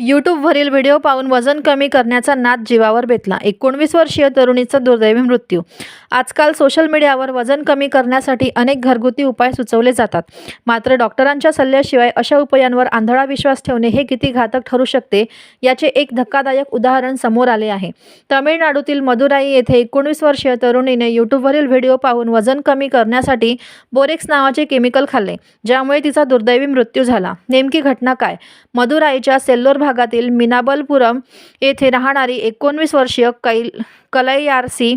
यूट्यूबवरील video पाहून वजन कमी करण्याचा नाद जीवावर बेतला. एकोणवीस वर्षीय तरुणीचा दुर्दैवी मृत्यू. आजकाल सोशल मीडियावर वजन कमी करण्यासाठी अनेक घरगुती उपाय सुचवले जातात. मात्र डॉक्टरांच्या सल्ल्याशिवाय अशा उपायांवर आंधळा विश्वास ठेवणे हे किती घातक ठरू शकते याचे एक धक्कादायक उदाहरण समोर आले आहे. तमिळनाडूतील मदुराई येथे एकोणवीस वर्षीय तरुणीने यूट्यूबवरील व्हिडिओ पाहून वजन कमी करण्यासाठी बोरेक्स नावाचे केमिकल खाल्ले ज्यामुळे तिचा दुर्दैवी मृत्यू झाला. नेमकी घटना काय? मदुराईच्या सेल्लोर भागातील मिनाबलपुरम येथे राहणारी एकोणवीस वर्षीय कैल कलैयारसी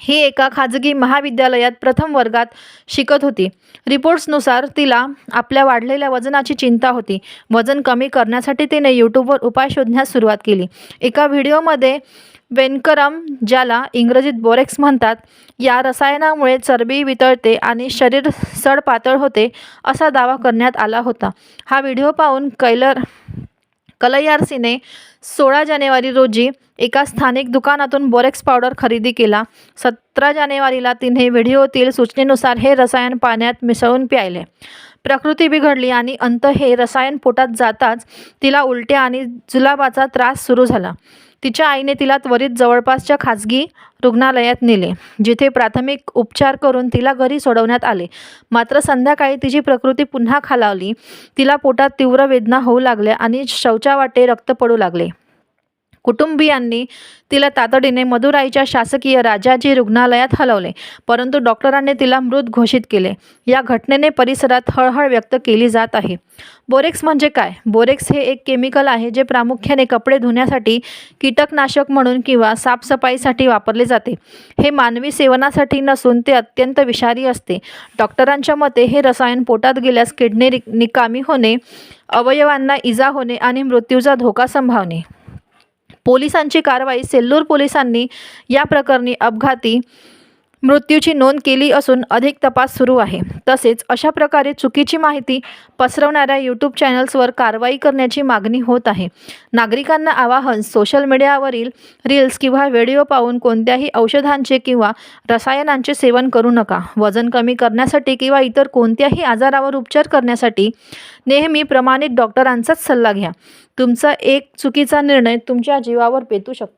ही एका खाजगी महाविद्यालयात प्रथम वर्गात शिकत होती. रिपोर्ट्सनुसार तिला आपल्या वाढलेल्या वजनाची चिंता होती. वजन कमी करण्यासाठी तिने यूट्यूबवर उपाय शोधण्यास सुरुवात केली. एका व्हिडिओमध्ये वेनकरम ज्याला इंग्रजीत बोरेक्स म्हणतात या रसायनामुळे चरबी वितळते आणि शरीर सडपातळ होते असा दावा करण्यात आला होता. हा व्हिडिओ पाहून कैलर कलयारसीने सोळा जानेवारी रोजी एका स्थानिक दुकानातून बोरेक्स पावडर खरेदी केला. सतरा जानेवारीला तिने व्हिडिओतील सूचनेनुसार हे रसायन पाण्यात मिसळून प्यायले. प्रकृती बिघडली आणि अंत हे रसायन पोटात जाताच तिला उलट्या आणि जुलाबाचा त्रास सुरू झाला. तिच्या आईने तिला त्वरित जवळपासच्या खाजगी रुग्णालयात नेले जिथे प्राथमिक उपचार करून तिला घरी सोडवण्यात आले. मात्र संध्याकाळी तिची प्रकृती पुन्हा खालावली. तिला पोटात तीव्र वेदना होऊ लागल्या आणि शौचावाटे रक्त पडू लागले. कुटुंबियांनी तिला तातडीने मदुराईच्या शासकीय राजाजी रुग्णालयात हलवले परंतु डॉक्टरांनी तिला मृत घोषित केले. या घटनेने परिसरात हळहळ व्यक्त केली जात आहे. बोरेक्स म्हणजे काय? बोरेक्स हे एक केमिकल आहे जे प्रामुख्याने कपडे धुण्यासाठी कीटकनाशक म्हणून किंवा साफसफाईसाठी वापरले जाते. हे मानवी सेवनासाठी नसून ते अत्यंत विषारी असते. डॉक्टरांच्या मते हे रसायन पोटात गेल्यास किडनी रिक- निकामी होणे अवयवांना इजा होणे आणि मृत्यूचा धोका संभावणे. पोलिसांची कारवाई सेल्लूर पोलिसांनी या प्रकरणी अपघाती मृत्यूची नोंद केली असून अधिक तपास सुरू आहे. तसेच अशा प्रकारे चुकीची माहिती पसरवणाऱ्या यूट्यूब चॅनल्सवर कारवाई करण्याची मागणी होत आहे. नागरिकांना आवाहन सोशल मीडियावरील रील्स किंवा व्हिडिओ पाहून कोणत्याही औषधांचे किंवा रसायनांचे सेवन करू नका. वजन कमी करण्यासाठी किंवा इतर कोणत्याही आजारावर उपचार करण्यासाठी नेहमी प्रमाणित डॉक्टरांचाच सल्ला घ्या. तुमचा एक चुकीचा निर्णय तुमच्या जीवावर पेतू शकतो.